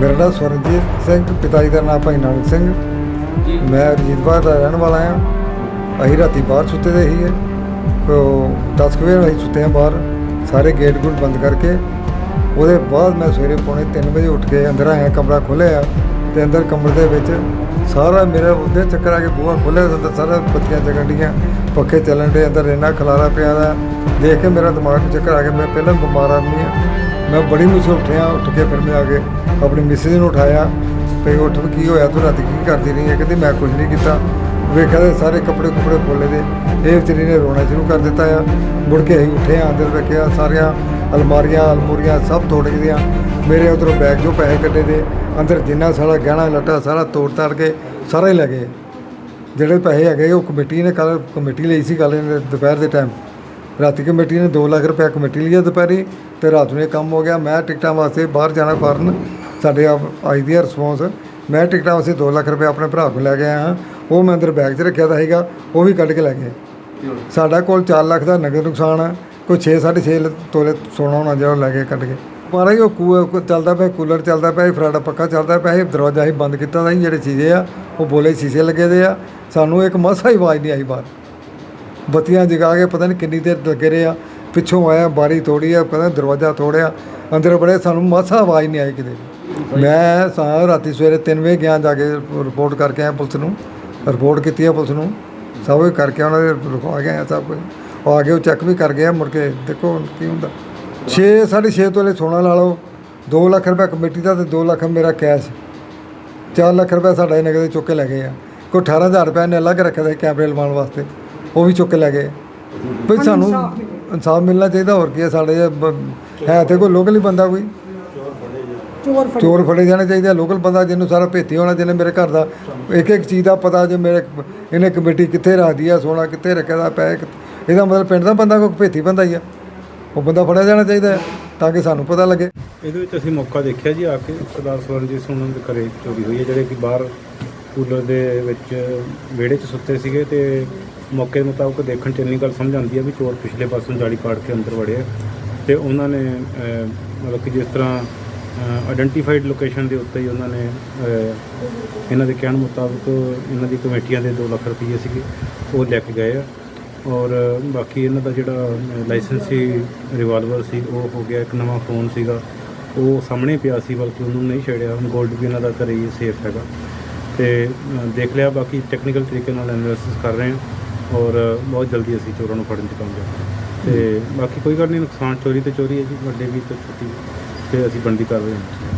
ਮੇਰਾ ਸਵਰਨਜੀਤ ਸਿੰਘ ਪਿਤਾ ਜੀ ਦਾ ਨਾਮ ਭਾਈ ਨਾਨਕ ਸਿੰਘ। ਮੈਂ ਰਜੀਤਬਾਦ ਦਾ ਰਹਿਣ ਵਾਲਾ ਹਾਂ। ਅਸੀਂ ਰਾਤੀ ਬਾਹਰ ਸੁੱਤੇ ਦੇ ਸੀਗੇ। ਤੋ 10 ਕੁ ਵਜੇ ਅਸੀਂ ਸੁੱਤੇ ਹਾਂ ਬਾਹਰ। ਸਾਰੇ ਗੇਟ ਗੂਟ ਬੰਦ ਕਰਕੇ। ਉਹਦੇ ਬਾਅਦ ਮੈਂ ਸਵੇਰੇ ਪੌਣੇ 3 ਵਜੇ ਉੱਠ ਕੇ ਅੰਦਰ ਆਇਆ, ਕਮਰਾ ਖੋਲ੍ਹਿਆ ਤੇ ਅੰਦਰ ਕਮਰੇ ਦੇ ਵਿੱਚ ਸਾਰਾ ਮੇਰਾ ਉਹਦੇ ਚੱਕਰ ਆ ਕੇ ਬੂਹਾ ਖੋਲ੍ਹਿਆ, ਅੰਦਰ ਸਾਰਾ ਬੱਤੀਆਂ ਜਗਣ ਡੀਆਂ, ਪੱਖੇ ਚੱਲਣ ਦੇ ਅੰਦਰ ਇੰਨਾ ਖਲਾਰਾ ਪਿਆ ਦਾ ਦੇਖ ਕੇ ਮੇਰਾ ਦਿਮਾਗ ਚੱਕਰ ਆ ਗਿਆ, ਮੈਂ ਪਹਿਲਾਂ ਬਿਮਾਰ ਆਦਮੀ ਹਾਂ। ਮੈਂ ਬੜੀ ਮੁਸ਼ਕਿਲ ਉੱਠਿਆ, ਉੱਠ ਕੇ ਫਿਰ ਮੈਂ ਆ ਕੇ ਆਪਣੀ ਮਿਸਿਸ ਨੂੰ ਉਠਾਇਆ, ਤੇ ਉੱਠ ਵੀ ਕੀ ਹੋਇਆ, ਤੂੰ ਰਾਤੀ ਕੀ ਕਰਦੀ ਰਹੀ ਹੈ? ਕਹਿੰਦੀ ਮੈਂ ਕੁਝ ਨਹੀਂ ਕੀਤਾ। ਵੇਖਿਆ ਤੇ ਸਾਰੇ ਕੱਪੜੇ ਕੁਪੜੇ ਖੋਲੇ ਦੇ, ਇਹ ਵਿਚਾਰੀ ਨੇ ਰੋਣਾ ਸ਼ੁਰੂ ਕਰ ਦਿੱਤਾ ਆ। ਮੁੜ ਕੇ ਅਸੀਂ ਉੱਠੇ ਆ ਅੰਦਰ ਵੇਖਿਆ ਸਾਰੀਆਂ ਅਲਮਾਰੀਆਂ, ਅਲਮੂਰੀਆਂ ਸਭ ਤੋੜ ਗਈਆਂ ਮੇਰੇ ਉਧਰੋਂ ਬੈਗ ਜੋ ਪੈਸੇ ਕੱਢੇ ਦੇ, ਅੰਦਰ ਜਿੰਨਾ ਸਾਰਾ ਗਹਿਣਾ, ਲੱਟਾ ਸਾਰਾ ਤੋੜ ਤਾੜ ਕੇ ਸਾਰਾ ਹੀ ਲੈ ਗਏ। ਜਿਹੜੇ ਪੈਸੇ ਹੈਗੇ ਉਹ ਕਮੇਟੀ ਨੇ ਕੱਲ ਕਮੇਟੀ ਲਈ ਸੀ ਕੱਲ ਦੁਪਹਿਰ ਦੇ ਟਾਈਮ ਰਾਤੀ ਕਮੇਟੀ ਨੇ 2 ਲੱਖ ਰੁਪਏ ਕਮੇਟੀ ਲਈ ਹੈ ਦੁਪਹਿਰੀ ਤੇ ਰਾਤ ਨੂੰ ਇਹ ਕੰਮ ਹੋ ਗਿਆ। ਮੈਂ ਟਿਕਟਾਂ ਵਾਸਤੇ ਬਾਹਰ ਜਾਣਾ ਕਾਰਨ ਸਾਡੇ ਆਪ ਆਈ ਦੀ ਹੈ ਰਿਸਪੌਂਸ ਮੈਂ ਟਿਕਟਾਂ ਵਾਸਤੇ 2 ਲੱਖ ਰੁਪਏ ਆਪਣੇ ਭਰਾ ਕੋਲ ਲੈ ਕੇ ਆਇਆ। ਹਾਂ ਉਹ ਮੈਂ ਅੰਦਰ ਬੈਗ 'ਚ ਰੱਖਿਆ ਤਾਂ ਸੀਗਾ। ਉਹ ਵੀ ਕੱਢ ਕੇ ਲੈ ਗਏ। ਸਾਡਾ ਕੋਲ 4 ਲੱਖ ਦਾ ਨਗਦ ਨੁਕਸਾਨ ਆ। ਕੋਈ 6 6.5 ਤੋਲੇ ਸੋਨਾ ਹੋਣਾ ਜਿਹੜਾ ਉਹ ਲੈ ਕੇ ਕੱਢ ਕੇ। ਮਾਰਾ ਹੀ ਉਹ ਕੂਆ ਕੂ- ਚੱਲਦਾ ਪਿਆ ਕੂਲਰ ਚੱਲਦਾ ਪਿਆ ਸੀ, ਫਰਾਡਾ ਪੱਕਾ ਚੱਲਦਾ ਪਿਆ ਸੀ ਦਰਵਾਜ਼ਾ ਹੀ ਬੰਦ ਕੀਤਾ ਦਾ ਸੀ ਜਿਹੜੇ ਸ਼ੀਸ਼ੇ ਆ ਉਹ ਬੋਲੇ ਸ਼ੀਸ਼ੇ ਲੱਗੇ ਦੇ ਆ। ਸਾਨੂੰ ਇੱਕ ਮਸਾ ਹੀ ਆਵਾਜ਼ ਨਹੀਂ ਆਈ ਬਾਹਰ। ਬੱਤੀਆਂ ਜਗਾ ਕੇ ਪਤਾ ਨਹੀਂ ਕਿੰਨੀ ਦੇਰ ਲੱਗੇ ਰਹੇ ਆ। ਪਿੱਛੋਂ ਆਇਆ, ਬਾਰੀ ਤੋੜੀ ਆ, ਪਤਾ ਦਰਵਾਜ਼ਾ ਤੋੜਿਆ। ਅੰਦਰ ਬੜੇ ਸਾਨੂੰ ਮਾਸਾ ਆਵਾਜ਼ ਨਹੀਂ ਆਈ ਕਿਤੇ ਮੈਂ ਸਾਂ ਰਾਤੀ ਸਵੇਰੇ 3 ਵਜੇ ਗਿਆ ਜਾ ਕੇ ਰਿਪੋਰਟ ਕਰਕੇ ਆਇਆ ਪੁਲਿਸ ਨੂੰ। ਰਿਪੋਰਟ ਕੀਤੀ ਆ ਪੁਲਿਸ ਨੂੰ। ਸਭ ਕੁਝ ਕਰਕੇ ਉਹਨਾਂ ਦੇ ਲਿਖਵਾ ਕੇ ਆਇਆ ਸਭ ਕੁਝ। ਉਹ ਆ ਕੇ ਉਹ ਚੈੱਕ ਵੀ ਕਰ ਗਿਆ ਮੁੜ ਕੇ ਦੇਖੋ ਕੀ ਹੁੰਦਾ। 6 6.5 ਤੋਲੇ ਸੋਨਾ ਲਾ ਲਓ। 2 ਲੱਖ ਰੁਪਏ ਕਮੇਟੀ ਦਾ ਤੇ 2 ਲੱਖ ਮੇਰਾ ਕੈਸ਼ 4 ਲੱਖ ਰੁਪਏ ਸਾਡਾ ਇਹ ਨਗਦ ਚੁੱਕ ਕੇ ਲੈ ਗਏ ਆ। ਕੋਈ 18000 ਰੁਪਏ ਨੇ ਅਲੱਗ ਰੱਖਿਆ ਸੀ ਕੈਮਰੇ ਲਵਾਉਣ ਵਾਸਤੇ। ਉਹ ਵੀ ਚੁੱਕ ਕੇ ਲੈ ਗਏ। ਵੀ ਸਾਨੂੰ ਇਨਸਾਫ ਮਿਲਣਾ ਚਾਹੀਦਾ ਹੋਰ ਕੀ ਹੈ ਸਾਡੇ ਬ- ਹੈ ਤੇ ਕੋਈ ਲੋਕਲ ਹੀ ਬੰਦਾ ਕੋਈ। ਚੋਰ ਫੜੇ। ਚੋਰ ਫੜੇ ਜਾਣੇ ਚਾਹੀਦੇ ਆ ਲੋਕਲ ਬੰਦਾ ਜਿਹਨੂੰ ਸਾਰਾ ਭੇਤੀ ਹੋਣਾ ਜਿਹਨੇ ਮੇਰੇ ਘਰ ਦਾ ਇੱਕ ਇੱਕ ਚੀਜ਼ ਦਾ ਪਤਾ ਜੇ ਮੇਰੇ ਇਹਨੇ ਕਮੇਟੀ ਕਿੱਥੇ ਰੱਖਦੀ ਆ ਸੋਨਾ ਕਿੱਥੇ ਰੱਖਿਆ ਦਾ ਪੈ ਇਹਦਾ ਮਤਲਬ ਪਿੰਡ ਦਾ ਬੰਦਾ ਕੋਈ ਭੇਤੀ ਬੰਦਾ ਹੀ ਆ। ਉਹ ਬੰਦਾ ਫੜਿਆ ਜਾਣਾ ਚਾਹੀਦਾ ਹੈ, ਤਾਂ ਕਿ ਸਾਨੂੰ ਪਤਾ ਲੱਗੇ। ਇਹਦੇ ਵਿੱਚ ਅਸੀਂ ਮੌਕਾ ਦੇਖਿਆ ਜੀ ਆ ਕੇ ਸਰਦਾਰ ਸਵਰਨਜੀਤ ਸਿੰਘ ਉਹਨਾਂ ਦੇ ਘਰੇ ਚੋਰੀ ਹੋਈ ਹੈ ਜਿਹੜੇ ਕਿ ਬਾਹਰ ਕੂਲਰ ਦੇ ਵਿੱਚ ਵਿਹੜੇ 'ਚ ਸੁੱਤੇ ਸੀਗੇ ਤੇ ਮੌਕੇ ਦੇ ਮੁਤਾਬਕ ਦੇਖਣ 'ਚ ਇੰਨੀ ਗੱਲ ਸਮਝ ਆਉਂਦੀ ਹੈ ਵੀ ਚੋਰ ਪਿਛਲੇ ਪਾਸੋਂ ਜਾਲੀ ਪਾੜ ਕੇ ਅੰਦਰ ਵੜਿਆ। ਤੇ ਉਹਨਾਂ ਨੇ ਮਤਲਬ ਕਿ ਜਿਸ ਤਰ੍ਹਾਂ ਆਇਡੈਂਟੀਫਾਈਡ ਲੋਕੇਸ਼ਨ ਦੇ ਉੱਤੇ ਹੀ ਉਹਨਾਂ ਨੇ ਇਹਨਾਂ ਦੇ ਕਹਿਣ ਮੁਤਾਬਕ ਇਹਨਾਂ ਦੀ ਕਮੇਟੀਆਂ ਦੇ 2 ਲੱਖ ਰੁਪਏ ਸੀਗੇ, ਉਹ ਲੈ ਕੇ ਗਏ ਆ। ਔਰ ਬਾਕੀ ਇਹਨਾਂ ਦਾ ਜਿਹੜਾ ਲਾਇਸੈਂਸੀ ਰਿਵਾਲਵਰ ਸੀ, ਉਹ ਹੋ ਗਿਆ ਇੱਕ ਨਵਾਂ ਫੋਨ ਸੀਗਾ। ਉਹ ਸਾਹਮਣੇ ਪਿਆ ਸੀ, ਬਲਕਿ ਉਹਨੂੰ ਨਹੀਂ ਛੇੜਿਆ। ਹੁਣ 골ਡ ਵੀ ਇਹਨਾਂ ਦਾ ਘਰੇ ਹੀ ਸੇਫ ਹੈਗਾ। ਤੇ ਦੇਖ ਲਿਆ, ਬਾਕੀ ਟੈਕਨੀਕਲ ਤਰੀਕੇ ਨਾਲ ਐਨਾਲਿਸਿਸ ਕਰ ਰਹੇ ਹਾਂ ਔਰ ਬਹੁਤ ਜਲਦੀ ਅਸੀਂ ਚੋਰਾਂ ਨੂੰ ਫੜਨ 'ਚ ਕਾਮਯਾਬ ਤੇ ਬਾਕੀ ਕੋਈ ਗੱਲ ਨਹੀਂ ਨੁਕਸਾਨ ਚੋਰੀ ਤੇ ਚੋਰੀ ਹੈ ਜੀ ਵੱਡੇ ਵੀ ਤੇ ਛੋਟੀ ਵੀ, ਤੇ ਅਸੀਂ ਬਣਦੀ ਕਰ ਰਹੇ ਹਾਂ।